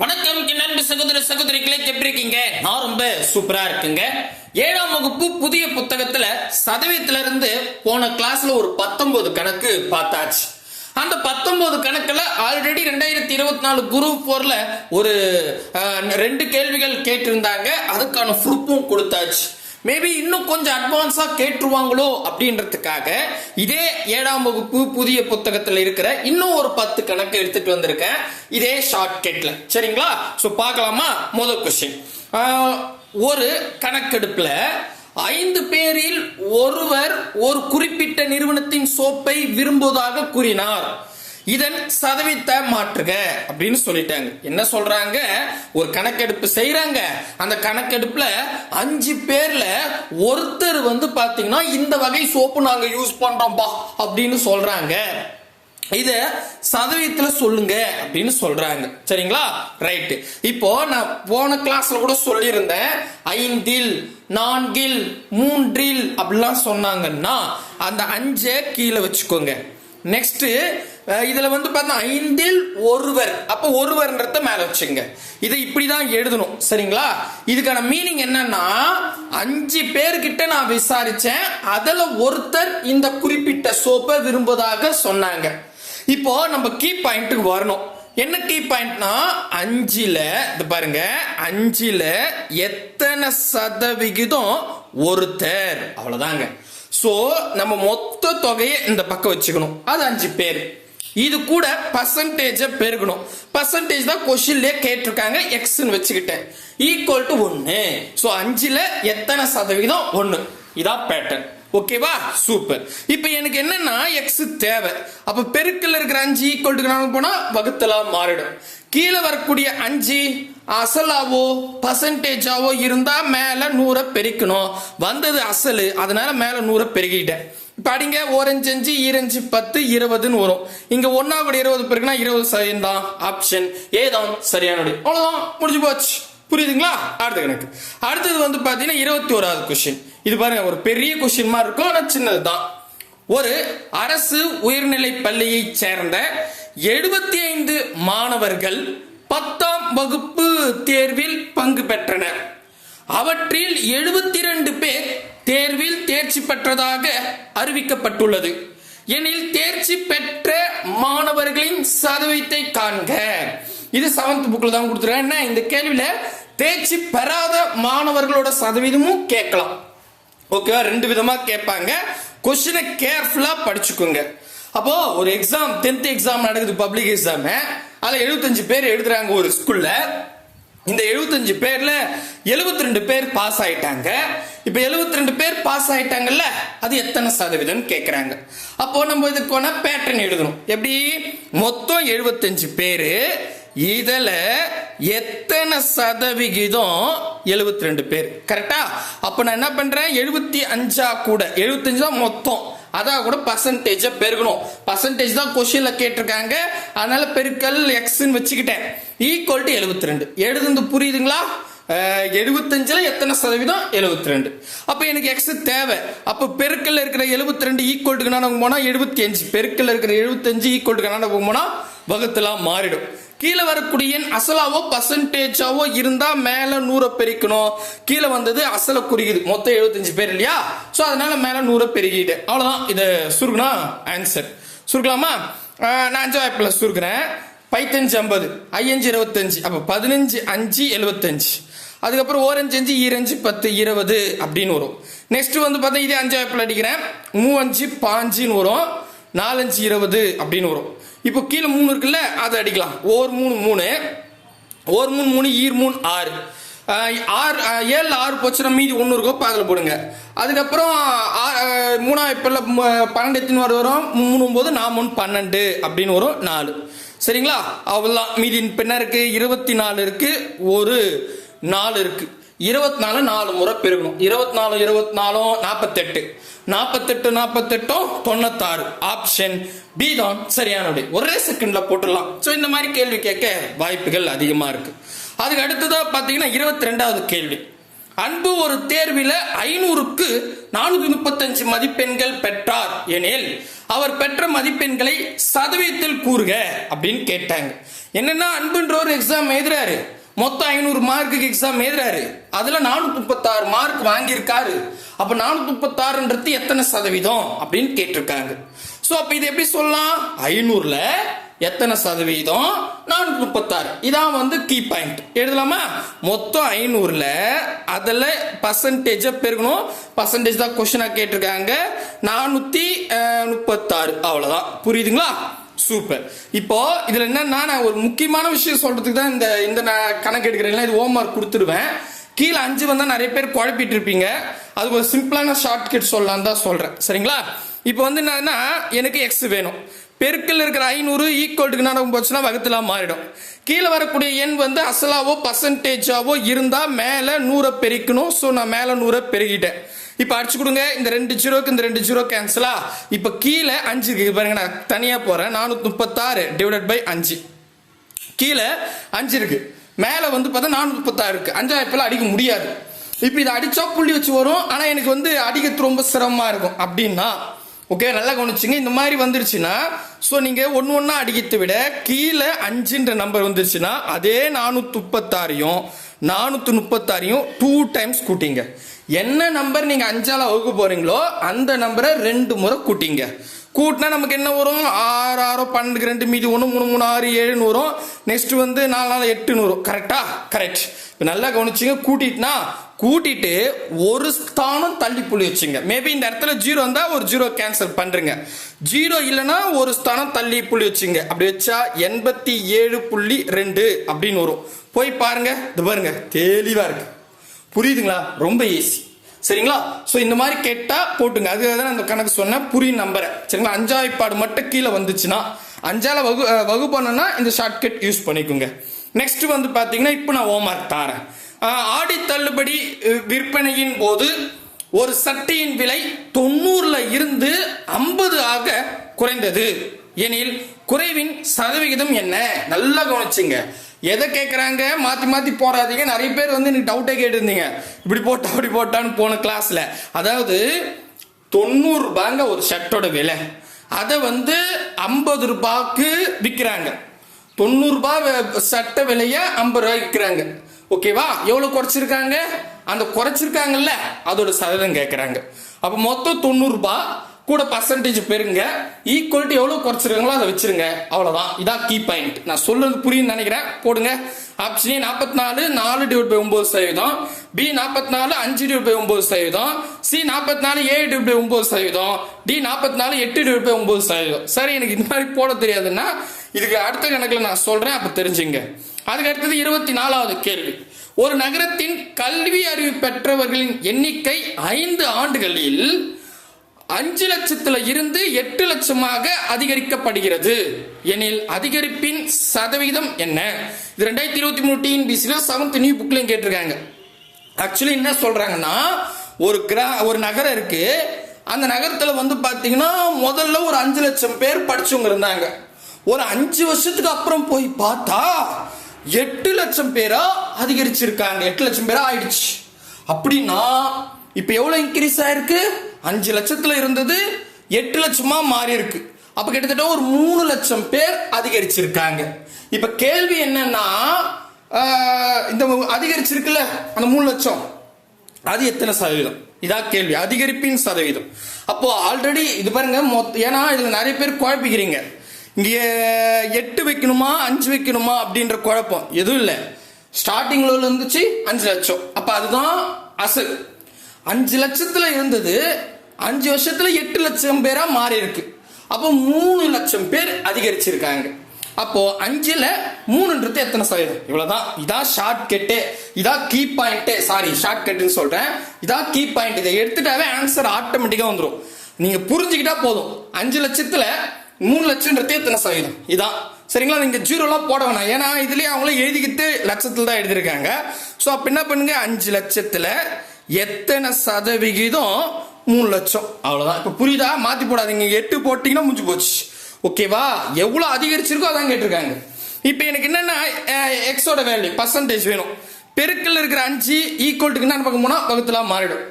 வணக்கம் என் சகோதர சகோதரிகளே எப்படி இருக்கீங்க? நான் ரொம்ப சூப்பரா இருக்குங்க. ஏழாம் வகுப்பு புதிய புத்தகத்துல சதவீதத்துல இருந்து போன கிளாஸ்ல ஒரு பத்தொன்பது கணக்கு பார்த்தாச்சு. அந்த பத்தொன்பது கணக்குல ஆல்ரெடி ரெண்டாயிரத்தி இருபத்தி நாலு குரூப் போர்ல ஒரு ரெண்டு கேள்விகள் கேட்டிருந்தாங்க. அதுக்கான ப்ரூஃபும் கொடுத்தாச்சு. மேபி இன்னும் கொஞ்சம் அட்வான்ஸாக கேட்டுருவாங்களோ அப்படின்றதுக்காக இதே ஏழாம் வகுப்பு புதிய புத்தகத்தில் இருக்கிற இன்னும் ஒரு பத்து கணக்கு எடுத்துட்டு வந்திருக்கேன். இதே ஷார்ட் கட்ல சரிங்களா? ஸோ பார்க்கலாமா? முதல் கொஸ்டின் ஒரு கணக்கெடுப்பில் ஐந்து பேரில் ஒருவர் ஒரு குறிப்பிட்ட நிறுவனத்தின் சோப்பை விரும்புவதாக கூறினார். இதன் சதவீதத்தை மாற்றுக அப்படின்னு சொல்லிட்டாங்க. என்ன சொல்றாங்க? ஒரு கணக்கெடுப்பு செய்யறாங்க அந்த கணக்கெடுப்புல அஞ்சு பேர்ல ஒருத்தர் வந்து பாத்தீங்கன்னா இந்த வகை சோப்பு நாங்க யூஸ் பண்றோம்பா அப்படின்னு சொல்றாங்க. இத சதவீதத்துல சொல்லுங்க அப்படின்னு சொல்றாங்க. சரிங்களா? ரைட் இப்போ நான் போன கிளாஸ்ல கூட சொல்லியிருந்தேன். ஐந்தில் நான்கில் மூன்றில் அப்படிலாம் சொன்னாங்கன்னா அந்த அஞ்சை கீழே வச்சுக்கோங்க. நெக்ஸ்ட் இதுல வந்து பார்த்தா ஐந்தில் ஒருவர். அப்ப ஒருவர்ன்றத மேல வச்சுங்க இதை இப்படிதான் எழுதணும். சரிங்களா? இதுக்கான மீனிங் என்னன்னா அஞ்சு பேர்கிட்ட நான் விசாரிச்சேன். அதுல ஒருத்தர் இந்த குறிப்பிட்ட சோப்பை விரும்புவதாக சொன்னாங்க. இப்போ நம்ம கீ பாயிண்ட்டுக்கு வரணும். என்ன கீ பாயிண்ட்னா அஞ்சில் இது பாருங்க அஞ்சில் எத்தனை சதவிகிதம் ஒருத்தர்? அவ்வளவுதாங்க. சோ நம்ம மொத்த தொகையை இந்த பக்கம் வச்சுக்கணும். அது அஞ்சு பேர். இது கூட பர்சன்டேஜ பெருகணும். பர்சன்டேஜ் தான் கொஸ்டின்லயே கேட்டிருக்காங்க எக்ஸ்னு வச்சுக்கிட்டேன். ஈக்குவல் டு ஒன்னு ஸோ அஞ்சுல எத்தனை சதவிகிதம் ஒன்னு இதான் பேட்டர்ன் ஓகேவா சூப்பர் இப்போ எனக்கு என்னன்னா எக்ஸ் தேவை. அப்ப பெருக்கில் இருக்கிற அஞ்சு ஈக்குவல் டு போனா வகுத்தலா மாறிடும். கீழே வரக்கூடிய அஞ்சு அசலாவோ பர்சன்டேஜாவோ இருந்தா மேல நூறை பெருக்கணும். வந்தது அசலு அதனால மேல நூறை பெருகிட்டேன். படிங்க ஓரஞ்சு அஞ்சு ஈரஞ்சு பத்து இருபதுன்னு வரும். இங்க ஒன்னா கூட இருபது பேருக்குனா இருபது சதவீதம் தான் ஆப்ஷன் ஏதான் சரியானது அவ்வளவுதான் முடிஞ்சு போச்சு. புரியுதுங்களா? அடுத்த கணக்கு. அடுத்தது வந்து பாத்தீங்கன்னா இருபத்தி ஓராவது கொஸ்டின் இது பாருங்க ஒரு பெரிய கொஸ்டின் மாதிரி இருக்கும் ஆனா சின்னதுதான் ஒரு அரசு உயர்நிலை பள்ளியை சேர்ந்த எழுபத்தி ஐந்து மாணவர்கள் பத்தாம் வகுப்பு தேர்வில் பங்கு பெற்றனர். அவற்றில் எழுபத்தி ரெண்டு பேர் தேர்வில் தேர்ச்சி பெற்றதாக அறிவிக்கப்பட்டுள்ளது. எனில் தேர்ச்சி பெற்ற மாணவர்களின் சதவீதத்தை காண்க. இது செவன்த் புக்ல தான் கொடுத்துருக்கேன் என்ன? இந்த கேள்வியில தேர்ச்சி பெறாத மாணவர்களோட சதவீதமும் கேட்கலாம். ஓகேவா ரெண்டு விதமா கேட்பாங்க. கொஸ்டினை கேர்ஃபுல்லா படிச்சுக்கோங்க. அப்போ ஒரு எக்ஸாம் டென்த் எக்ஸாம் நடக்குது பப்ளிக் எக்ஸாம் அதில் எழுபத்தஞ்சு பேர் எழுதுறாங்க ஒரு ஸ்கூல்ல இந்த 75 பேர்ல 72 ரெண்டு பேர் பாஸ் ஆயிட்டாங்க. இப்ப 72 ரெண்டு பேர் பாஸ் ஆயிட்டாங்கல்ல அது எத்தனை சதவீதம் கேட்கிறாங்க அப்போ நம்ம இதுக்கான பேட்டர்ன் எழுதணும். எப்படி? மொத்தம் 75 பேரு இதுல எத்தனை சதவிகிதம் 72 ரெண்டு பேர் கரெக்டா அப்ப நான் என்ன பண்றேன்? எழுபத்தி அஞ்சா கூட 75 தான் மொத்தம். அதான் கூட பர்சன்டேஜ பெருகணும். பர்சன்டேஜ் தான் கொஸ்டின்ல கேட்டிருக்காங்க. அதனால பெருக்கல் எக்ஸ்ன்னு வச்சுக்கிட்டேன். ஈக்குவல் டு எழுபத்தி ரெண்டு எழுதுந்து புரியுதுங்களா எழுபத்தஞ்சில் எத்தனை சதவீதம்? எழுபத்தி ரெண்டு அப்போ எனக்கு எக்ஸ் தேவை. அப்போ பெருக்கல்ல இருக்கிற எழுபத்தி ரெண்டு ஈக்குவல் நான் போனால் எழுபத்தி அஞ்சு. பெருக்கல்ல இருக்கிற எழுபத்தஞ்சு ஈக்குவல் நான் போனால் வகுத்துலாம் மாறிடும். கீழே வரக்கூடிய எண் அசலாவோ பர்சன்டேஜாவோ இருந்தா மேல நூறை பெருக்கணும். கீழே வந்தது அசல குறிக்குது. மொத்தம் 75 பேர் இல்லையா? சோ அதனால மேல நூறை பெருகிட்டு அவ்வளவுதான். இதை சுருக்குனா ஆன்சர் சுருக்கலாமா? நான் அஞ்சு வாய்ப்புல சுருக்குறேன். பைத்தஞ்சு ஐம்பது ஐயஞ்சு இருபத்தஞ்சு அப்ப பதினஞ்சு அஞ்சு எழுபத்தஞ்சு. அதுக்கப்புறம் ஓரஞ்சு அஞ்சு ஈரஞ்சு பத்து இருபது அப்படின்னு வரும். நெக்ஸ்ட் வந்து பார்த்தா இதே அஞ்சு வாய்ப்புல அடிக்கிறேன். மூவஞ்சு பாஞ்சுன்னு வரும். நாலஞ்சு இருபது அப்படின்னு வரும். இப்போ கீழே மூணு இருக்குல்ல அதை அடிக்கலாம். ஒரு மூணு மூணு. ஒரு மூணு மூணு ஈர் மூணு ஆறு. ஆறு ஏழு ஆறு போச்சுன்னா மீதி ஒன்று இருக்கோ இப்போ அதில் போடுங்க. அதுக்கப்புறம் ஆ- மூணாவது இப்போ பன்னெண்டு எத்தனை வர வரும்? மூணு ஒம்பது நான் ஒன்று பன்னெண்டு அப்படின்னு வரும் நாலு. சரிங்களா? அவ்வளோதான் மீதி இப்போ என்ன இருபத்தி நாலு இருக்குது ஒரு நாலு இருக்குது இருபத்தி நாலு நாலு முறை பெருகணும் இருபத்தி நாலு இருபத்தி நாலும் நாற்பத்தெட்டு நாற்பத்தெட்டு நாற்பத்தெட்டும் தொண்ணூத்தாறு. ஆப்ஷன் பி தான் சரியானது. ஒரே செகண்ட்ல போட்டுடலாம். ஸோ இந்த மாதிரி கேள்வி கேட்க வாய்ப்புகள் அதிகமாக இருக்கு. அதுக்கு அடுத்ததா பார்த்தீங்கன்னா இருபத்தி ரெண்டாவது கேள்வி. அன்பு ஒரு தேர்வில் ஐநூறுக்கு நானூத்தி முப்பத்தஞ்சு மதிப்பெண்கள் பெற்றார் எனில் அவர் பெற்ற மதிப்பெண்களை சதவீதத்தில் கூறுக அப்படின்னு கேட்டாங்க. என்னன்னா அன்புன்ற ஒரு எக்ஸாம் எழுதுறாரு. மொத்தம் ஐநூறு மார்க்குக்கு எக்ஸாம் எழுதுறாரு. அதுல நானூத்தி முப்பத்தாறு மார்க் வாங்கியிருக்காரு. அப்ப நானூத்தி முப்பத்தாறுன்றது எத்தனை சதவீதம் அப்படின்னு கேட்டிருக்காங்க. சோ அப்ப இது எப்படி சொல்லலாம்? ஐநூறுல எத்தனை சதவீதம்? நானூத்தி முப்பத்தாறு. இதான் வந்து கீ பாயிண்ட் எழுதலாமா? மொத்தம் ஐநூறுல அதுல பர்சன்டேஜ பெருகணும். பர்சன்டேஜ் தான் கொஸ்டினா கேட்டிருக்காங்க. நானூத்தி முப்பத்தாறு. அவ்வளவுதான். புரியுதுங்களா? சூப்பர் இப்போ இதுல என்னன்னா நான் ஒரு முக்கியமான விஷயம் சொல்றதுக்கு தான் இந்த இந்த நான் கணக்கு எடுக்கிறேன். இது ஹோம் ஒர்க் கொடுத்துருவேன் கீழே அஞ்சு வந்தா நிறைய பேர் குழப்பிட்டு இருப்பீங்க. அது ஒரு சிம்பிளான ஷார்ட் கட் சொல்லலாம் தான் சொல்றேன். சரிங்களா? இப்போ வந்து என்னன்னா எனக்கு எக்ஸ் வேணும். பெருக்கில் இருக்கிற ஐநூறு ஈக்குவல்ட்டுக்கு நடக்கும் போச்சுன்னா வகுத்துல மாறிடும். கீழே வரக்கூடிய எண் வந்து அசலாவோ பர்சன்டேஜாவோ இருந்தா மேல நூறை பெருக்கணும். ஸோ நான் மேல நூறை பெருகிட்டேன் இப்போ அடிச்சு கொடுங்க. இந்த ரெண்டு ஜீரோக்கு இந்த ரெண்டு ஜீரோ கேன்சலா இப்போ கீழே அஞ்சு இருக்கு. பாருங்க நான் தனியாக போறேன். நானூற்றி முப்பத்தாறு டிவைடட் பை அஞ்சு. கீழே அஞ்சு இருக்கு. மேலே வந்து பார்த்தா நானூற்றி முப்பத்தாறு இருக்கு. அஞ்சாயிரப்பெல்லாம் அடிக்க முடியாது. இப்போ இதை அடிச்சா புள்ளி வச்சு வரும். ஆனால் எனக்கு வந்து அடிக்கிறது ரொம்ப சிரமமாக இருக்கும். அப்படின்னா ஓகே நல்லா கவனிச்சுங்க. இந்த மாதிரி வந்துருச்சுன்னா ஸோ நீங்கள் ஒன்று ஒன்றா அடிக்கிறதை விட கீழே அஞ்சுன்ற நம்பர் வந்துருச்சுன்னா அதே நானூற்றி முப்பத்தாறையும் நானூற்றி முப்பத்தாறையும் டூ டைம்ஸ் கூட்டிங்க. என்ன நம்பர் நீங்க அஞ்சால வகுக்க போறீங்களோ அந்த நம்பரை ரெண்டு முறை கூட்டிங்க. கூட்டினா நமக்கு என்ன வரும்? ஆறு ஆறோ பன்னெண்டுக்கு ரெண்டு மீதி ஒன்று மூணு மூணு ஆறு ஏழுன்னு வரும். நெக்ஸ்ட் வந்து நாலு நாலு எட்டுன்னு வரும். கரெக்டா கரெக்ட் இப்போ நல்லா கவனிச்சிங்க. கூட்டிட்டுனா கூட்டிட்டு ஒரு ஸ்தானம் தள்ளி புள்ளி வச்சுங்க. மேபி இந்த இடத்துல ஜீரோ இருந்தால் ஒரு ஜீரோ கேன்சல் பண்ணுறங்க ஜீரோ இல்லைன்னா ஒரு ஸ்தானம் தள்ளி புள்ளி வச்சுங்க. அப்படி வச்சா எண்பத்தி ஏழு புள்ளி ரெண்டு அப்படின்னு வரும். போய் பாருங்க. இது பாருங்க. தெளிவாக இருக்குது புரியுதுங்களா? ரொம்ப ஈஸி சரிங்களா? ஸோ இந்த மாதிரி கேட்டா போட்டுங்க. அதுக்காக தான் அந்த கணக்கு சொன்னேன். புரியும் நம்பரை சரிங்களா? அஞ்சாய்ப்பாடு மட்டும் கீழே வந்துச்சுன்னா அஞ்சால வகு அஹ், இந்த ஷார்ட்கட் யூஸ் பண்ணிக்கோங்க. நெக்ஸ்ட் வந்து பார்த்தீங்கன்னா இப்போ நான் ஹோம்ஒர்க் தாரேன். ஆடி தள்ளுபடி விற்பனையின் போது ஒரு சட்டையின் விலை தொண்ணூறுல இருந்து ஐம்பது ஆக குறைந்தது. எனில் குறைவின் சதவிகிதம் என்ன? நல்லா கவனிச்சுங்க. எதை கேட்குறாங்க மாற்றி மாற்றி போடாதீங்க நிறைய பேர் வந்து எனக்கு டவுட்டே கேட்டிருந்தீங்க. இப்படி போட்டா அப்படி போட்டான்னு போன கிளாஸில் அதாவது தொண்ணூறு ரூபாங்க ஒரு ஷர்ட்டோட விலை. அதை வந்து ஐம்பது ரூபாய்க்கு விற்கிறாங்க தொண்ணூறுபா சட்ட விலையை சட்டை ஐம்பது ரூபாய் விற்கிறாங்க ஓகேவா எவ்வளோ குறைச்சிருக்காங்க? அந்த குறைச்சிருக்காங்கல்ல அதோட சதவீதம் கேட்குறாங்க அப்போ மொத்தம் தொண்ணூறுபா கூட பர்சன்டேஜ் பெருங்க ஈக்குவலிட்டி எவ்வளவு குறைச்சிருக்காங்களோ அதை வச்சிருங்க. அவ்வளவுதான். இதான் கீ பாயிண்ட் நான் சொல்றது புரியும்னு நினைக்கிறேன். போடுங்க. ஆப்ஷன் ஏ நாற்பத்தி நாலு நாலு டிவைட் பை ஒன்பது சதவீதம். பி நாற்பத்தி நாலு அஞ்சு டிவைட் பை ஒன்பது சதவீதம். சி நாற்பத்தி நாலு ஏழு டிவைட் பை ஒன்பது சதவீதம். டி நாற்பத்தி நாலு எட்டு டிவைட் பை ஒன்பது சதவீதம். சரி எனக்கு இந்த மாதிரி போட தெரியாதுன்னா இதுக்கு அடுத்த கணக்கில் நான் சொல்றேன் அப்ப தெரிஞ்சுங்க. அதுக்கு அடுத்தது இருபத்தி நாலாவது கேள்வி. ஒரு நகரத்தின் கல்வி அறிவு பெற்றவர்களின் எண்ணிக்கை ஐந்து ஆண்டுகளில் அஞ்சு லட்சத்துல இருந்து எட்டு லட்சமாக அதிகரிக்கப்படுகிறது. எனில் அதிகரிப்பின் சதவீதம் என்ன? இது ரெண்டாயிரத்தி இருபத்தி மூணு டிஎன்பிசியில் செவன்த் நியூ புக்லையும் கேட்டிருக்காங்க. ஆக்சுவலி என்ன சொல்றாங்கன்னா ஒரு கிரா ஒரு நகரம் இருக்கு. அந்த நகரத்துல வந்து பாத்தீங்கன்னா முதல்ல ஒரு அஞ்சு லட்சம் பேர் படிச்சவங்க இருந்தாங்க. ஒரு அஞ்சு வருஷத்துக்கு அப்புறம் போய் பார்த்தா எட்டு லட்சம் பேரா அதிகரிச்சிருக்காங்க. எட்டு லட்சம் பேரா ஆயிடுச்சு. அப்படின்னா இப்ப எவ்வளவு இன்க்ரீஸ் ஆயிருக்கு? அஞ்சு லட்சத்துல இருந்தது எட்டு லட்சமா மாறி இருக்கு அப்ப கிட்டத்தட்ட ஒரு மூணு லட்சம் பேர் அதிகரிச்சிருக்காங்க. இப்ப கேள்வி என்னன்னா இந்த அதிகரிச்சிருக்குல்ல அந்த மூணு லட்சம். அது எத்தனை சதவீதம்? இதான் கேள்வி. அதிகரிப்பின் சதவீதம். அப்போ ஆல்ரெடி இது பாருங்க மொத்த ஏன்னா இதுல நிறைய பேர் குழப்பிக்கிறீங்க. இங்கே எட்டு வைக்கணுமா அஞ்சு வைக்கணுமா அப்படின்ற குழப்பம் எதுவும் இல்லை. ஸ்டார்டிங்ல இருந்துச்சு அஞ்சு லட்சம். அப்ப அதுதான் அசல். அஞ்சு லட்சத்துல இருந்தது அஞ்சு வருஷத்துல எட்டு லட்சம் பேரா மாறி இருக்கு. அப்போ மூணு லட்சம் பேர் அதிகரிச்சிருக்காங்க. அப்போ அஞ்சுல மூணுன்றது எத்தனை சதவீதம்? இவ்வளவுதான். இதான் ஷார்ட் கட்டு இதான் கீ பாயிண்ட் சாரி ஷார்ட் கட்டுன்னு சொல்றேன். இதான் கீ பாயிண்ட் இதை எடுத்துட்டாவே ஆன்சர் ஆட்டோமேட்டிக்கா வந்துடும் நீங்க புரிஞ்சுக்கிட்டா போதும். அஞ்சு லட்சத்துல மூணு லட்சம்ன்றது எத்தனை சதவீதம்? இதான். சரிங்களா? நீங்க ஜீரோலாம் போட வேணாம். ஏன்னா இதுலயே அவங்களே எழுதிக்கிட்டு லட்சத்துல தான் எழுதியிருக்காங்க. ஸோ அப்ப என்ன பண்ணுங்க? அஞ்சு லட்சத்துல எத்தனை சதவிகிதம் மூணு லட்சம். அவ்வளோதான் இப்போ புரியுதா? மாற்றி போடாதீங்க. எட்டு போட்டிங்கன்னா முடிஞ்சு போச்சு. ஓகேவா எவ்வளோ அதிகரிச்சிருக்கோ அதான் கேட்டிருக்காங்க. இப்போ எனக்கு என்னென்ன எக்ஸோட வேல்யூ பர்சன்டேஜ் வேணும். பெருக்கில் இருக்கிற அஞ்சு ஈக்குவல்ட்டுக்கு என்ன பார்க்க போனால் வகுத்தலா மாறிடும்.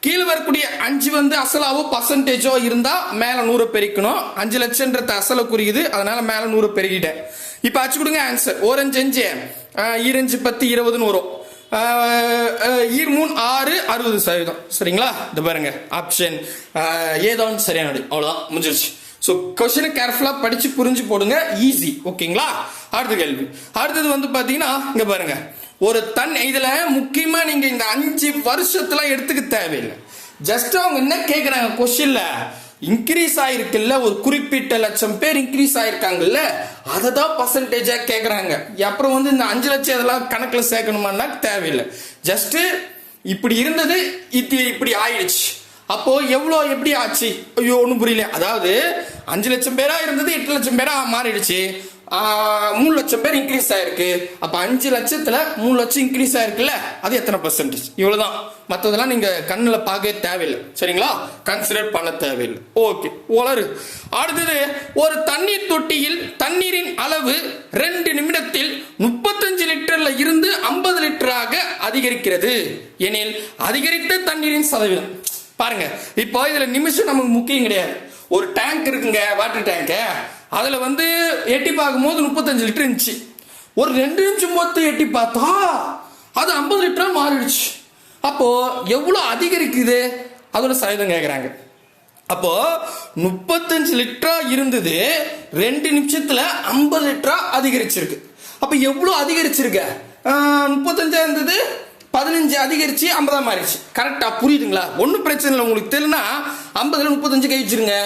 கீழே வரக்கூடிய அஞ்சு வந்து அசலாவோ பர்சன்டேஜோ இருந்தால் மேலே நூறு பெருக்கணும். அஞ்சு லட்சம்ன்றது அசலை குறியுது. அதனால மேலே நூறு பெருகிட்டேன். இப்போ அச்சு கொடுங்க ஆன்சர் ஓரஞ்சு அஞ்சு. ஆஹ், ஈரஞ்சு பத்து இருபதுன்னு வரும். ஆஹ், மூணு ஆறு அறுபது சதவீதம். சரிங்களா? இது பாருங்க. ஆப்ஷன் ஏதோன்னு சரியான விடை. அவ்வளவுதான். முடிஞ்சிருச்சு. ஸோ கொஸ்டினை கேர்ஃபுல்லாக படிச்சு புரிஞ்சு போடுங்க. ஈஸி ஓகேங்களா? அடுத்த கேள்வி. அடுத்தது வந்து பார்த்தீங்கன்னா இங்கே பாருங்க. ஒரு தன் இதில் முக்கியமாக நீங்கள் இந்த அஞ்சு வருஷத்துல எடுத்துக்க தேவையில்லை. ஜஸ்ட் அவங்க என்ன கேட்குறாங்க கொஸ்டின்ல இன்க்ரீஸ் ஆயிருக்குல்ல ஒரு குறிப்பிட்ட லட்சம் பேர் இன்க்ரீஸ் ஆயிருக்காங்கல்ல அதை தான் பர்சன்டேஜா கேட்குறாங்க அப்புறம் வந்து இந்த அஞ்சு லட்சம் இதெல்லாம் கணக்குல சேர்க்கணுமான்னா தேவையில்லை. ஜஸ்ட் இப்படி இருந்தது இது இப்படி ஆயிடுச்சு. அப்போ எவ்வளோ எப்படி ஆச்சு? ஐயோ ஒன்றும் புரியல. அதாவது அஞ்சு லட்சம் பேரா இருந்தது எட்டு லட்சம் பேரா மாறிடுச்சு. மூணு லட்சம் பேர் இன்க்ரீஸ் ஆயிருக்கு. அப்போ அஞ்சு லட்சத்துல மூணு லட்சம் இன்க்ரீஸ் ஆயிருக்குல்ல அது எத்தனை பர்சன்டேஜ் இவ்வளோதான் மற்றதெல்லாம் நீங்கள் கண்ணில் பார்க்கவே தேவையில்லை. சரிங்களா? கன்சிடர் பண்ண தேவையில்லை. ஓகே வளரு அடுத்தது ஒரு தண்ணீர் தொட்டியில் தண்ணீரின் அளவு ரெண்டு நிமிடத்தில் முப்பத்தஞ்சு லிட்டரில் இருந்து ஐம்பது லிட்டராக அதிகரிக்கிறது. எனில் அதிகரித்த தண்ணீரின் சதவீதம். பாருங்க இப்போ இதில் நிமிஷம் நமக்கு முக்கியம் கிடையாது. ஒரு டேங்க் இருக்குங்க வாட்டர் டேங்க் அதில் வந்து எட்டி பார்க்கும்போது முப்பத்தஞ்சு லிட்டர் இருந்துச்சு. ஒரு ரெண்டு நிமிஷம் மொத்தம் எட்டி பார்த்தா அது ஐம்பது லிட்டராக மாறிடுச்சு. அப்போ எவ்வளோ அதிகரிக்குது? அதோட சதவீதம் கேட்குறாங்க அப்போ முப்பத்தஞ்சு லிட்டரா இருந்தது ரெண்டு நிமிஷத்துல ஐம்பது லிட்டரா அதிகரிச்சிருக்கு. அப்ப எவ்வளவு அதிகரிச்சிருக்க? முப்பத்தஞ்சா இருந்தது பதினஞ்சு அதிகரிச்சு ஐம்பதா மாறிடுச்சு. கரெக்டா புரியுதுங்களா? ஒன்றும் பிரச்சனை இல்லை. உங்களுக்கு தெரியலனா ஐம்பதுல முப்பத்தஞ்சு கழிச்சிருங்க.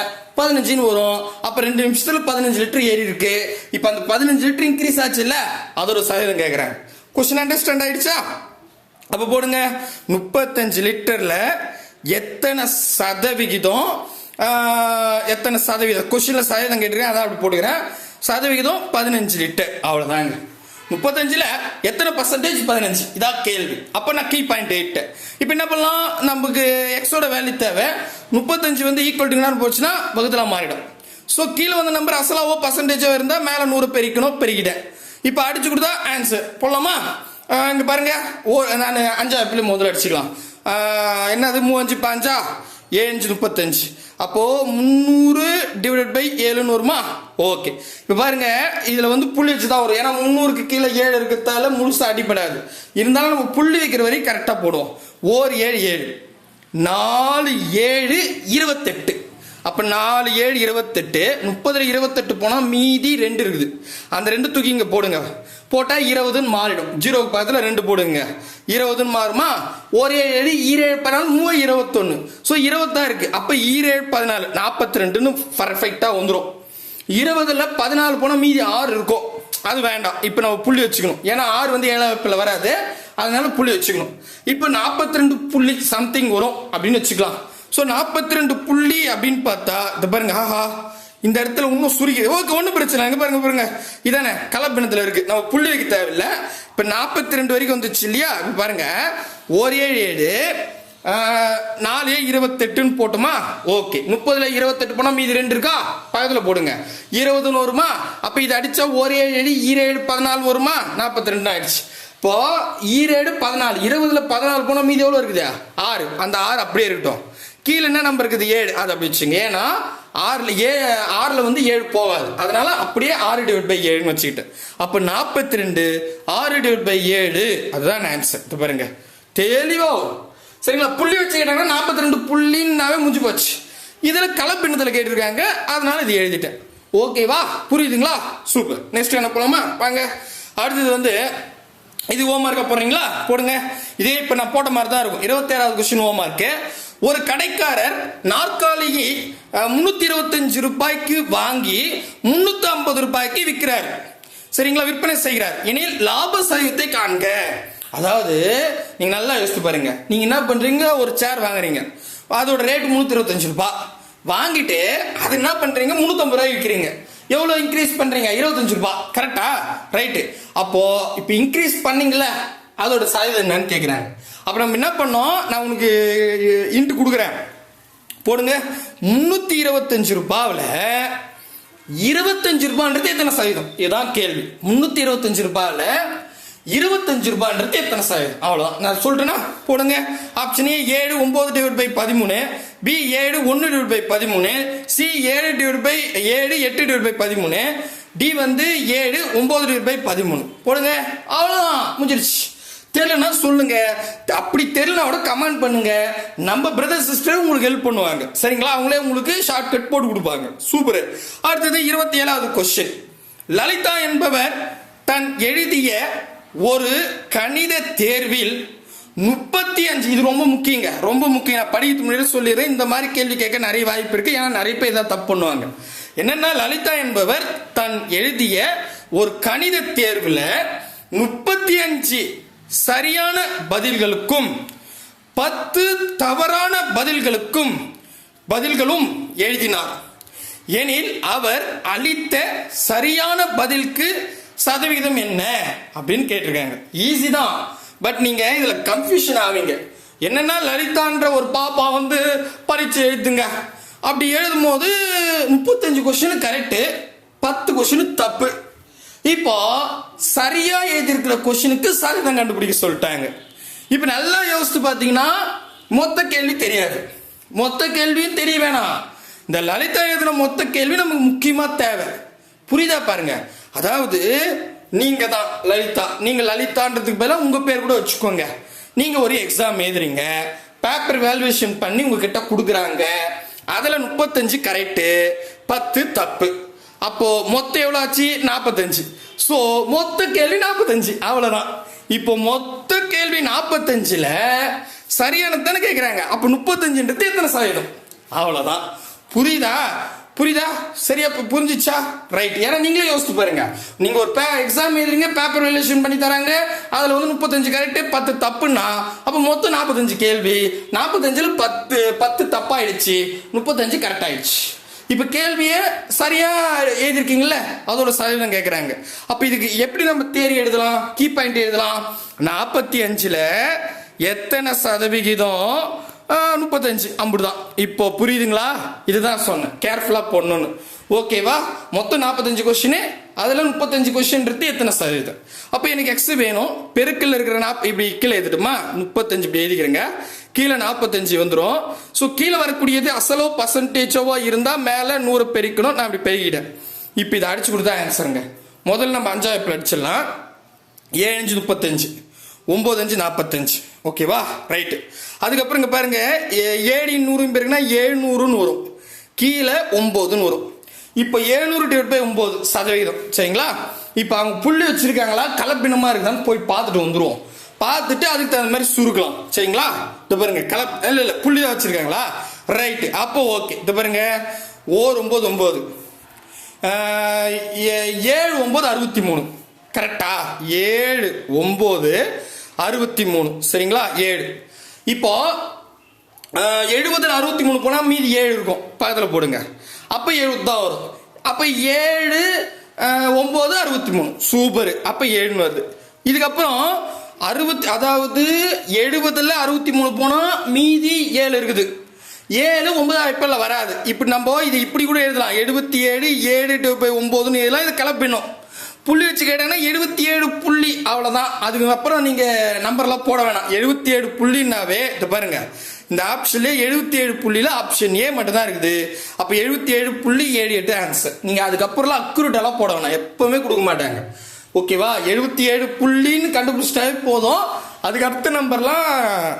பதினஞ்சுன்னு வரும். அப்ப ரெண்டு நிமிஷத்துல பதினஞ்சு லிட்டர் ஏறி இருக்கு. இப்ப அந்த பதினஞ்சு லிட்டர் இன்க்ரீஸ் ஆச்சு இல்ல அதோட சதவீதம் கேக்குறேன். கொஸ்டின் அண்டர்ஸ்டாண்ட் ஆயிடுச்சா? அப்ப போடுங்க. முப்பத்தஞ்சு லிட்டர்ல எத்தனை சதவிகிதம் எத்தனை சதவீதம் கொஸ்டின்ல சதவீதம் கேட்டுருக்கேன் அதான் அப்படி போட்டுக்கிறேன். சதவிகிதம் பதினஞ்சு லிட்டர். அவ்வளவுதாங்க. முப்பத்தஞ்சுல எத்தனை பர்சன்டேஜ் பதினஞ்சு. இதான் கேள்வி. அப்ப நான் கீ பாயிண்ட் எயிட் இப்போ என்ன பண்ணலாம்? நமக்கு எக்ஸோட வேல்யூ தேவை. முப்பத்தஞ்சு வந்து ஈக்குவல் டு போச்சுன்னா வகுத்துல மாறிடும். ஸோ கீழே வந்த நம்பர் அசலாவோ பர்சன்டேஜோ இருந்தா மேல நூறு பெருக்கணும் பெருக்கிட்டேன் இப்போ அடிச்சு கொடுத்தா ஆன்சர் போடலாமா? இங்க பாருங்க. ஓ நான் அஞ்சா பிள்ளை முதல்ல அடிச்சுக்கலாம். என்னது? மூவஞ்சு பாஞ்சா ஏழு முப்பத்தஞ்சு. அப்போ முந்நூறு டிவைடட் பை ஏழுன்னு வருமா ஓகே இப்போ பாருங்க இதுல வந்து புள்ளி வச்சு தான் வரும். ஏன்னா முந்நூறுக்கு கீழே ஏழு இருக்கிறதால முழுசா அடிப்படாது இருந்தாலும் நம்ம புள்ளி வைக்கிற வரைக்கும் கரெக்டாக போடுவோம். ஓர் ஏழு ஏழு. நாலு ஏழு இருபத்தெட்டு. அப்ப நாலு ஏழு இருபத்தெட்டு முப்பதுல இருபத்தெட்டு போனா மீதி ரெண்டு இருக்குது. அந்த ரெண்டு தூக்கி இங்க போடுங்க. போட்டா இருபதுன்னு மாறிடும். ஜீரோக்கு பக்கத்துல ரெண்டு போடுங்க. இருபதுன்னு மாறுமா? ஒரே ஏழு ஈரேழு பதினாலு மூ இருபத்தொன்னு. ஸோ இருபத்தான் இருக்கு. அப்ப ஈரேழு பதினாலு நாற்பத்தி ரெண்டுன்னு பர்ஃபெக்டா வந்துடும் இருபதுல பதினாலு போனா மீதி ஆறு இருக்கும் அது வேண்டாம். இப்போ நம்ம புள்ளி வச்சுக்கணும். ஏன்னா ஆறு வந்து ஏழாம் வகுப்பில் வராது. அதனால புள்ளி வச்சுக்கணும். இப்போ நாற்பத்தி ரெண்டு புள்ளி சம்திங் வரும் அப்படின்னு வச்சுக்கலாம். ஸோ நாற்பத்தி ரெண்டு புள்ளி அப்படின்னு பார்த்தா இந்த பாருங்க ஆஹா இந்த இடத்துல இன்னும் சுருகி ஓகே ஒன்றும் பிரச்சனை இல்லை. பாருங்க பாருங்க. இதானே கலப்பினத்தில் இருக்கு. நம்ம புள்ளி வைக்க தேவையில்லை. இப்போ நாற்பத்தி ரெண்டு வரைக்கும் வந்துச்சு இல்லையா? இப்போ பாருங்க. ஒரு ஏழு ஏழு நாலு நாலு இருபத்தெட்டுன்னு போட்டுமா? ஓகே. முப்பதுல இருபத்தெட்டு போனால் மீதி ரெண்டு இருக்கா? பக்கத்தில் போடுங்க. இருபதுன்னு வருமா? அப்போ இது அடிச்சா ஒரு ஏழு ஏழு ஈரேழு பதினாலு வருமா? நாற்பத்தி ரெண்டு ஆயிடுச்சு. இப்போ ஈரேடு பதினாலு. இருபதுல பதினாலு போனால் மீதி எவ்வளோ இருக்குது? ஆறு. அந்த ஆறு அப்படியே இருக்கட்டும். கீழே என்ன நம்பர் இருக்குது ஏழு. அது அப்படி வச்சுங்க ஏன்னா ஆறில் ஏ ஆறில் வந்து ஏழு போகாது. அதனால அப்படியே ஆறு டிவைட் பை ஏழுன்னு வச்சுக்கிட்டேன் அப்போ நாற்பத்தி ரெண்டு ஆறு டிவைட் பை ஏழு. அதுதான் ஆன்சர் இது பாருங்க. தெளிவா சரிங்களா? புள்ளி வச்சுக்கிட்டாங்கன்னா நாற்பத்தி ரெண்டு புள்ளின்னாவே முடிஞ்சு போச்சு. இதில் கலப்பினத்துல கேட்டிருக்காங்க. அதனால இது எழுதிட்டேன். ஓகேவா புரியுதுங்களா? சூப்பர் நெக்ஸ்ட் என்ன போலாமா? வாங்க. அடுத்தது வந்து இது ஹோம்ஒர்க்கா போடுறீங்களா? போடுங்க. இதே இப்ப நான் போட்ட மாதிரி தான் இருக்கும். இருபத்தி ஏழாவது கொஸ்டின் ஹோம்ஒர்க்கு ஒரு கடைக்காரர் நாற்காலியை முன்னூத்தி இருபத்தஞ்சு ரூபாய்க்கு வாங்கி முன்னூத்தி ஐம்பது ரூபாய்க்கு விற்கிறார். சரிங்களா? விற்பனை செய்கிறார். எனில் லாப சதவீதத்தை காண்க. அதாவது நீங்க நல்லா யோசித்து பாருங்க. நீங்க என்ன பண்றீங்க? ஒரு சேர் வாங்குறீங்க. அதோட ரேட் முன்னூத்தி இருபத்தஞ்சு ரூபாய் வாங்கிட்டு அது என்ன பண்றீங்க? முந்நூற்றம்பது ரூபாய் விற்கிறீங்க. எவ்வளவு இன்க்ரீஸ் பண்றீங்க? இருபத்தஞ்சு ரூபாய் கரெக்டா ரைட்டு அப்போ இப்போ இன்க்ரீஸ் பண்ணீங்களே அதோட சதவீதம் என்னன்னு கேட்குறாங்க அப்போ நம்ம என்ன பண்ணோம்? நான் உனக்கு இன்ட்டு கொடுக்குறேன். போடுங்க. முந்நூற்றி இருபத்தஞ்சு ரூபாவில் இருபத்தஞ்சு ரூபான்றது எத்தனை சதவீதம்? இதுதான் கேள்வி. முந்நூற்றி இருபத்தஞ்சு ரூபாயில் இருபத்தஞ்சு ரூபான்றது எத்தனை சதவீதம்? அவ்வளோதான் நான் சொல்லிட்டேன்னா போடுங்க. ஆப்ஷன் ஏ ஏழு ஒம்பது டிவைட் பை பதிமூணு. பி ஏழு ஒன்று டிவைட் பை பதிமூணு. சி ஏழு டிவைட் பை ஏழு எட்டு டிவைட் பை பதிமூணு. டி வந்து ஏழு ஒம்பது டிவைட் பை பதிமூணு. போடுங்க. அவ்வளோதான் முடிஞ்சிருச்சு. தெரியலனா சொல்லுங்க. அப்படி தெரியலனா கூட கமெண்ட் பண்ணுங்க. நம்ம பிரதர் சிஸ்டர் உங்களுக்கு ஹெல்ப் பண்ணுவாங்க. சரிங்களா? அவங்களே உங்களுக்கு ஷார்ட் கட் போட்டு கொடுப்பாங்க. சூப்பர் அடுத்தது இருபத்தி ஏழாவது கொஸ்டின் லலிதா என்பவர் தன் எழுதிய ஒரு கணித தேர்வில் முப்பத்தி அஞ்சு இது ரொம்ப முக்கியங்க. ரொம்ப முக்கியம். நான் படிக்கிறதுக்கு முன்னாடி சொல்லிடுறேன். இந்த மாதிரி கேள்வி கேட்க நிறைய வாய்ப்பு இருக்கு. ஏன்னா நிறைய பேர் இதான் தப்பு பண்ணுவாங்க. என்னன்னா லலிதா என்பவர் தன் எழுதிய ஒரு கணித தேர்வில் முப்பத்தி அஞ்சு சரியான பதில்களுக்கும் பத்து தவறான பதில்களுக்கும் பதில்களும் எழுதினார். எனில் அவர் அளித்த சரியான பதிலுக்கு சதவிகிதம் என்ன அப்படின்னு கேட்டிருக்காங்க. ஈஸி தான். பட் நீங்க இதுல கன்ஃபியூஷன் ஆவீங்க. என்னன்னா லலிதான்ற ஒரு பாப்பா வந்து பரீட்சை எழுதுங்க. அப்படி எழுதும் போது முப்பத்தஞ்சு கொஸ்டின் கரெக்டு பத்து கொஸ்டின் தப்பு. இப்போ சரியா எழுதியிருக்கிற கொஸ்டினுக்கு சதவீதம் கண்டுபிடிக்க சொல்லிட்டாங்க. இப்போ நல்லா யோசித்து பார்த்தீங்கன்னா மொத்த கேள்வி தெரியாது. மொத்த கேள்வியும் தெரிய வேணாம். இந்த லலிதா எழுதின மொத்த கேள்வி நமக்கு முக்கியமா தேவை. புரியுதா பாருங்க. அதாவது நீங்க தான் லலிதா. நீங்க லலிதான்றதுக்கு பதிலாக உங்க பேர் கூட வச்சுக்கோங்க. நீங்க ஒரு எக்ஸாம் எழுதுறீங்க. பேப்பர் வேல்யூவேஷன் பண்ணி உங்ககிட்ட கொடுக்குறாங்க. அதில் முப்பத்தஞ்சு கரெக்டு பத்து தப்பு. அப்போ மொத்தம் எவ்வளோ ஆச்சு? நாற்பத்தஞ்சு. ஸோ மொத்த கேள்வி நாற்பத்தஞ்சு. அவ்வளோதான் இப்போ மொத்த கேள்வி நாற்பத்தஞ்சில் சரியானதானே கேட்குறாங்க அப்போ முப்பத்தஞ்சுன்றது எத்தனை சதவீதம்? அவ்வளோதான் புரியுதா? புரியுதா? சரியா புரிஞ்சிச்சா புரிஞ்சுச்சா? ரைட் ஏன்னா நீங்களே யோசிச்சு பாருங்க. நீங்க ஒரு எக்ஸாம் எழுதுறீங்க பேப்பர் வேல்யூஷன் பண்ணி தராங்க அதுல வந்து முப்பத்தஞ்சு கரெக்ட் பத்து தப்புன்னா அப்ப மொத்தம் நாற்பத்தஞ்சு கேள்வி. நாற்பத்தஞ்சில் பத்து பத்து தப்பாயிடுச்சு. முப்பத்தஞ்சு கரெக்ட் ஆயிடுச்சு. இப்போ கேள்வியை சரியா எழுதிருக்கீங்கல்ல அதோட சதவீதம் கேட்குறாங்க அப்போ இதுக்கு எப்படி நம்ம தேரி எழுதலாம்? கீ பாயிண்ட் எழுதலாம். நாற்பத்தி அஞ்சில் எத்தனை சதவிகிதம்? முப்பத்தஞ்சு. அம்புடுதான் இப்போ புரியுதுங்களா? இதுதான் சொன்னேன். கேர்ஃபுல்லாக போடணும்னு. ஓகேவா மொத்தம் நாற்பத்தஞ்சு கொஸ்டின் அதில் முப்பத்தஞ்சு கொஸ்டின்றது எத்தனை சதவீதம் அப்போ எனக்கு எக்ஸ் வேணும். பெருக்கில் இருக்கிற நாப் இப்படி கீழே எழுதிட்டுமா? முப்பத்தஞ்சு இப்படி எழுதிக்கிறேங்க. கீழே நாற்பத்தஞ்சு வந்துடும் ஸோ கீழே வரக்கூடியது அசலோ பர்சன்டேஜோவோ இருந்தால் மேலே நூறு பெருக்கணும். நான் இப்படி பெருகிட்டேன். இப்போ இதை அடிச்சு கொடுத்தா ஆன்சருங்க முதல்ல நம்ம அஞ்சாயிரத்தில் அடிச்சிடலாம். ஏழு அஞ்சு முப்பத்தஞ்சு. ஒம்பது அஞ்சு நாற்பத்தஞ்சு. ஓகேவா ரைட்டு அதுக்கப்புறம் இங்கே பாருங்க. ஏ- ஏழு நூறு பேருக்குன்னா ஏழ்நூறுன்னு வரும். கீழே ஒம்போதுன்னு வரும். இப்போ எழுநூறு டிவைட் பை ஒம்பது சதவீதம். சரிங்களா? இப்போ அவங்க புள்ளி வச்சிருக்காங்களா? கலப்பினமாக இருக்குதான்னு போய் பார்த்துட்டு வந்துருவோம். பார்த்துட்டு அதுக்கு தகுந்த மாதிரி சுருக்கலாம். சரிங்களா? இது பாருங்க கலப் இல்லை இல்லை புள்ளி தான் வச்சிருக்காங்களா? ரைட்டு அப்போ ஓகே இது பாருங்க ஓர் ஒம்பது ஒம்பது. ஏ- ஏழு ஒம்பது அறுபத்தி மூணு கரெக்டா ஏழு ஒம்பது அறுபத்தி மூணு சரிங்களா? ஏழு. இப்போ ஆஹ் எழுபதுல அறுபத்தி மூணு போனால் மீதி ஏழு இருக்கும். பக்கத்தில் போடுங்க. அப்போ எழுபது தான் வரும். அப்போ ஏழு ஒம்பது அறுபத்தி மூணு சூப்பர் அப்போ ஏழுன்னு வருது. இதுக்கப்புறம் அறுபத்தி அதாவது எழுபதில் அறுபத்தி மூணு போனால் மீதி ஏழு இருக்குது. ஏழு ஒன்பது இப்பெல்லாம் வராது. இப்படி நம்ம இது இப்படி கூட எழுதலாம். எழுபத்தி ஏழு ஏழு டு பை ஒம்போதுன்னு எழுதலாம். இது கிளப்பிடணும் புள்ளி வச்சு கேட்டாங்கன்னா எழுபத்தி ஏழு புள்ளி அவ்வளோதான் அதுக்கப்புறம் நீங்கள் நம்பர்லாம் போட வேணாம். எழுபத்தி ஏழு புள்ளினாவே இது பாருங்கள் இந்த ஆப்ஷன்லேயே எழுபத்தி ஏழு புள்ளியில் ஆப்ஷன் ஏ மட்டும்தான் இருக்குது. அப்போ எழுபத்தி ஏழு புள்ளி ஏழு எட்டு ஆன்சர் நீங்கள் அதுக்கப்புறம்லாம் அக்யூரேட்டெல்லாம் போட வேணாம். எப்பவுமே கொடுக்க மாட்டாங்க. ஓகேவா? எழுபத்தி ஏழு புள்ளின்னு கண்டுபிடிச்சிட்டாவே போதும். அதுக்கு அடுத்த நம்பர்லாம்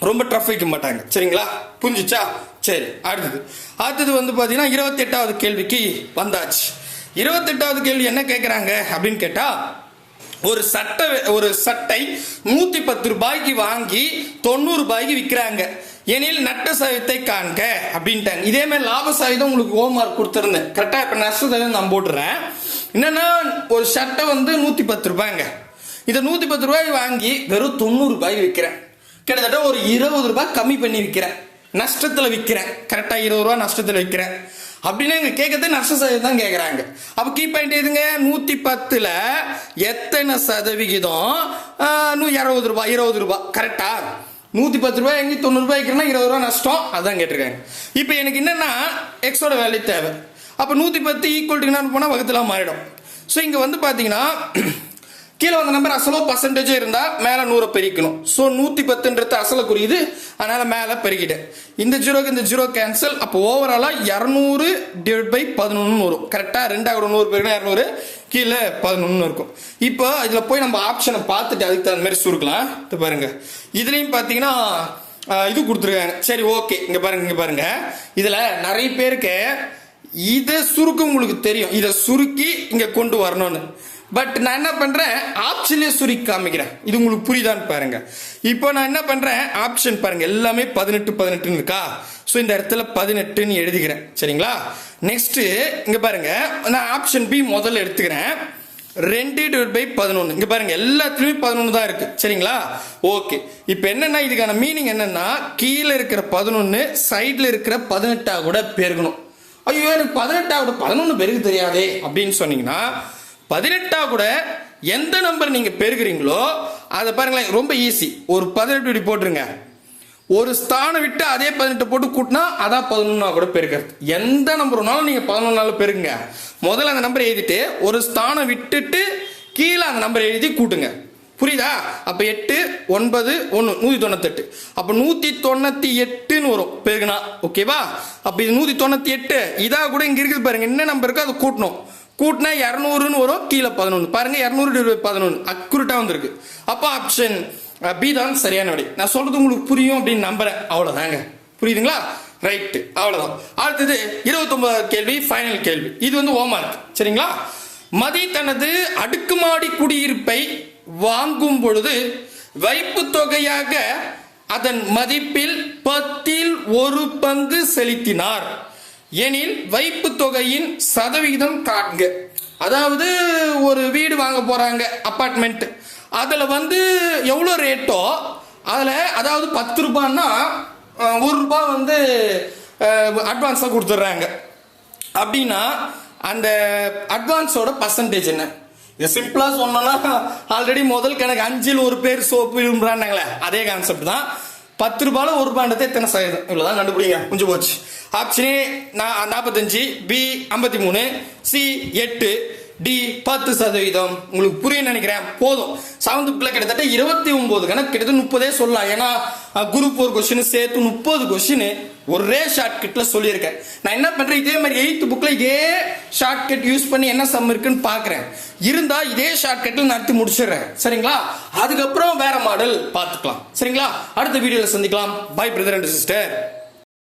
ரொம்ப டஃப் வைக்க மாட்டாங்க. சரிங்களா? புரிஞ்சிச்சா? சரி அடுத்தது. அடுத்தது வந்து பார்த்தீங்கன்னா இருபத்தெட்டாவது கேள்விக்கு வந்தாச்சு. இருபத்தெட்டாவது கேள்வி என்ன கேட்குறாங்க அப்படின்னு கேட்டால் ஒரு சட்டை ஒரு சட்டை நூத்தி பத்து ரூபாய்க்கு வாங்கி தொண்ணூறு ரூபாய்க்கு விற்கிறாங்க எனில் நட்ட சதவீதத்தை காண்க அப்படின்ட்டாங்க. இதே மாதிரி லாப சதவீதம் உங்களுக்கு ஹோம் ஒர்க் கொடுத்துருந்தேன் கரெக்டாக இப்போ நஷ்ட சதவீதம் நான் போட்டுறேன். என்னன்னா ஒரு சட்டை வந்து நூத்தி பத்து ரூபாய்ங்க. இதை நூத்தி பத்து ரூபாய் வாங்கி வெறும் தொண்ணூறு ரூபாய்க்கு விற்கிறேன் கிட்டத்தட்ட ஒரு இருபது ரூபாய் கம்மி பண்ணி விற்கிறேன் நஷ்டத்துல விற்கிறேன் கரெக்டா இருபது ரூபாய் நஷ்டத்துல விற்கிறேன் அப்படின்னு இங்க கேட்கறது நஷ்ட சதவீதம் தான் கேட்குறாங்க அப்போ கீ பாயிண்ட் எதுங்க? நூற்றி பத்தில் எத்தனை சதவிகிதம்? நூ இருபது ரூபாய் இருபது ரூபாய் கரெக்டா நூற்றி பத்து ரூபாய் எங்கே தொண்ணூறு ரூபாய் இருபது ரூபா நஷ்டம். அதான் கேட்டிருக்காங்க. இப்போ எனக்கு என்னன்னா எக்ஸோட வேல்யூ தேவை. அப்போ நூற்றி பத்து ஈக்குவல் டு என்னன்னு போனால் வகுத்துலாம் மாறிடும். ஸோ இங்கே வந்து பார்த்தீங்கன்னா கீழே வந்த நம்பர் அசலோ பர்சன்டேஜ் இருந்தால் மேலே நூறை பெருக்கணும். ஸோ நூற்றி பத்துன்றது அசலை குறியுது அதனால் மேலே பெருக்கிட்டேன். இந்த ஜீரோக்கு இந்த ஜீரோ கேன்சல் அப்போ ஓவராலாக இரநூறு டிவைட் பை பதினொன்று வரும். கரெக்டா ரெண்டாவது நூறு பேருக்குனா இரநூறு. கீழே பதினொன்று இருக்கும். இப்போ இதில் போய் நம்ம ஆப்ஷனை பார்த்துட்டு அதுக்கு தகுந்த மாதிரி சுருக்கலாம். இது பாருங்கள் இதுலேயும் பார்த்தீங்கன்னா இது கொடுத்துருக்காங்க. சரி ஓகே இங்கே பாருங்க இங்கே பாருங்க. இதில் நிறைய பேருக்கு இதை சுருக்க உங்களுக்கு தெரியும். இதை சுருக்கி இங்கே கொண்டு வரணும்னு. பட் நான் என்ன பண்றேன்? ஆப்ஷன்லேயே சுருக்கி காமிக்கிறேன். இது உங்களுக்கு புரியுதான்னு பாருங்க. இப்போ நான் என்ன பண்றேன்? ஆப்ஷன் பாருங்க. எல்லாமே பதினெட்டு பதினெட்டுன்னு இருக்கா? ஸோ இந்த இடத்துல பதினெட்டுன்னு எழுதிக்கிறேன். சரிங்களா? நெக்ஸ்ட் இங்க பாருங்க. நான் ஆப்ஷன் பி முதல்ல எடுத்துக்கிறேன். ரெண்டு டிவைட் பை பதினொன்று இங்க பாருங்க. எல்லாத்துலயுமே பதினொன்று தான் இருக்கு. சரிங்களா? ஓகே இப்போ என்னன்னா இதுக்கான மீனிங் என்னன்னா கீழே இருக்கிற பதினொன்று சைடில் இருக்கிற பதினெட்டாக கூட பெருகணும். ஐயோ எனக்கு பதினெட்டாக கூட பதினொன்று பெருக தெரியாதே அப்படின்னு சொன்னீங்கன்னா பதினெட்டா கூட எந்த நம்பர் நீங்க பெருகிறீங்களோ அதை பாருங்களேன் ரொம்ப ஈஸி ஒரு பதினெட்டு இப்படி போட்டுருங்க. ஒரு ஸ்தானம் விட்டு அதே பதினெட்டு போட்டு கூட்டினா அதான் பதினொன்னா கூட பெருக்கிறது. எந்த நம்பர் ஒன்றாலும் நீங்க பதினொன்னாலும் பெருக்குங்க. முதல்ல அந்த நம்பர் எழுதிட்டு ஒரு ஸ்தானம் விட்டுட்டு கீழே அந்த நம்பர் எழுதி கூட்டுங்க. புரியுதா? அப்ப எட்டு ஒன்பது ஒன்று நூத்தி தொண்ணூத்தெட்டு. அப்ப நூத்தி தொண்ணூத்தி எட்டுன்னு வரும் பெருகுனா ஓகேவா அப்ப இது நூத்தி தொண்ணூத்தி எட்டு இதா கூட இங்க இருக்குது பாருங்க. என்ன நம்பருக்கு அதை கூட்டணும். கூட்டினா இரநூறுன்னு வரும் கீழே பதினொன்று பாருங்க இரநூறு பதினொன்று அக்குரட்டா வந்திருக்கு. அப்போ ஆப்ஷன் பி தான் சரியான விடை நான் சொல்றது உங்களுக்கு புரியும் அப்படின்னு நம்புறேன். அவ்வளோதாங்க புரியுதுங்களா? ரைட்டு அவ்வளோதான் அடுத்தது இருபத்தொன்பதாவது கேள்வி ஃபைனல் கேள்வி. இது வந்து ஓமார்க் சரிங்களா? மதி தனது அடுக்குமாடி குடியிருப்பை வாங்கும் பொழுது வைப்பு தொகையாக அதன் மதிப்பில் பத்தில் ஒரு பங்கு செலுத்தினார். எனில் வைப்பு தொகையின் சதவிகிதம் காண்க. அதாவது ஒரு வீடு வாங்க போகிறாங்க அப்பார்ட்மெண்ட் அதில் வந்து எவ்வளோ ரேட்டோ அதில் அதாவது பத்து ரூபான்னா ஒரு ரூபாய் வந்து அட்வான்ஸாக கொடுத்துட்றாங்க. அப்படின்னா அந்த அட்வான்ஸோட பர்சன்டேஜ் என்ன? இது சிம்பிளாக சொன்னோன்னா ஆல்ரெடி முதல் கணக்கு அஞ்சில் ஒரு பேர் சோப்பு விரும்புறாங்களே அதே கான்செப்ட் தான். பத்து ரூபாயில் ஒரு ரூபான்றது எத்தனை சதவீதம்? இவ்வளவுதான் கண்டுபிடிங்க. கொஞ்சம் போச்சு. ஆப்ஷன் ஏ நாற்பத்தஞ்சு பி ஐம்பத்தி மூணு சி எட்டு டி பத்து சதவீதம். உங்களுக்கு புரியும் நினைக்கிறேன். போதும். செவன்த் புக்கில் கிட்டத்தட்ட இருபத்தி ஒன்பது கணக்கு கிட்டத்தட்ட முப்பதே சொல்லலாம். ஏன்னா குரூப் ஒரு கொஸ்டின் சேர்த்து முப்பது கொஸ்டின் ஒரே ஷார்ட்கட்டில் சொல்லியிருக்கேன். நான் என்ன பண்ணுறேன் இதே மாதிரி எயித்து புக்கில் இதே ஷார்ட்கட் யூஸ் பண்ணி என்ன சம் இருக்குன்னு பார்க்குறேன். இருந்தால் இதே ஷார்ட்கட்டில் நடத்தி முடிச்சிடுறேன். சரிங்களா? அதுக்கப்புறம் வேற மாடல் பார்த்துக்கலாம். சரிங்களா? அடுத்த வீடியோவில் சந்திக்கலாம். By brother and sister